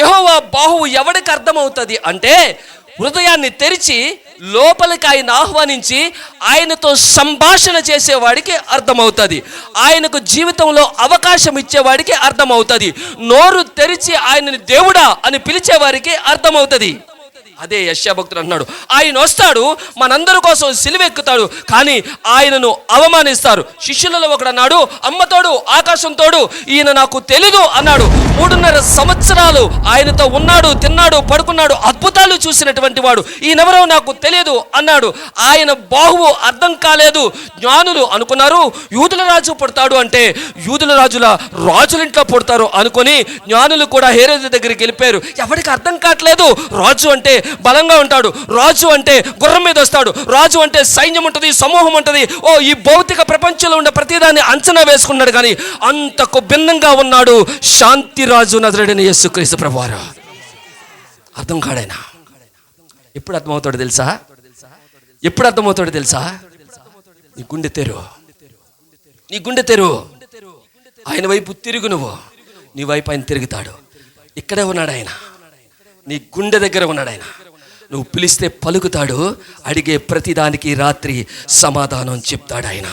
యహోవా బాహువు ఎవడికి అర్థమవుతుంది అంటే హృదయాన్ని తెరిచి లోపలికి ఆయన ఆహ్వానించి ఆయనతో సంభాషణ చేసేవాడికి అర్థమవుతుంది. ఆయనకు జీవితంలో అవకాశం ఇచ్చేవాడికి అర్థమవుతుంది. నోరు తెరిచి ఆయనని దేవుడా అని పిలిచేవారికి అర్థమవుతుంది. అదే యశ్యాభక్తుడు అన్నాడు ఆయన వస్తాడు మనందరి కోసం సిలువెక్కుతాడు కానీ ఆయనను అవమానిస్తారు. శిష్యులలో ఒకడు అన్నాడు అమ్మతోడు ఆకాశంతోడు ఈయన నాకు తెలీదు అన్నాడు. మూడున్నర సంవత్సరాలు ఆయనతో ఉన్నాడు తిన్నాడు పడుకున్నాడు అద్భుతాలు చూసినటువంటి వాడు ఈయనెవరో నాకు తెలియదు అన్నాడు. ఆయన బాహువు అర్థం కాలేదు జ్ఞానులు అనుకున్నారు యూదుల రాజు పుడతాడు అంటే యూదుల రాజుల రాజులింట్లో పుడతారు అనుకొని జ్ఞానులు కూడా హేరోదు దగ్గరికి వెళ్ళిపోయారు. ఎవరికి అర్థం కావట్లేదు రాజు అంటే బలంగా ఉంటాడు. రాజు అంటే గుర్రం మీద వస్తాడు. రాజు అంటే సైన్యం ఉంటుంది సమూహం ఉంటుంది. ఓ ఈ భౌతిక ప్రపంచంలో ఉన్న ప్రతిదాన్ని అంచనా వేసుకున్నాడు కానీ అంతకు భిన్నంగా ఉన్నాడు శాంతి రాజు నజరడిన యేసుక్రీస్తు ప్రభువారు. అర్థం కాడైనా? ఎప్పుడు అర్థమవుతాడు తెలుసా? ఎప్పుడు అర్థమవుతాడు తెలుసా? నీ గుండె తెరు. నీ గుండె తెరు. ఆయన వైపు తిరుగు నువ్వు. నీ వైపు ఆయన తిరుగుతాడు. ఇక్కడే ఉన్నాడు ఆయన. నీ గుండె దగ్గర ఉన్నాడు ఆయన. నువ్వు పిలిస్తే పలుకుతాడు అడిగే ప్రతిదానికి రాత్రి సమాధానం చెప్తాడు ఆయన.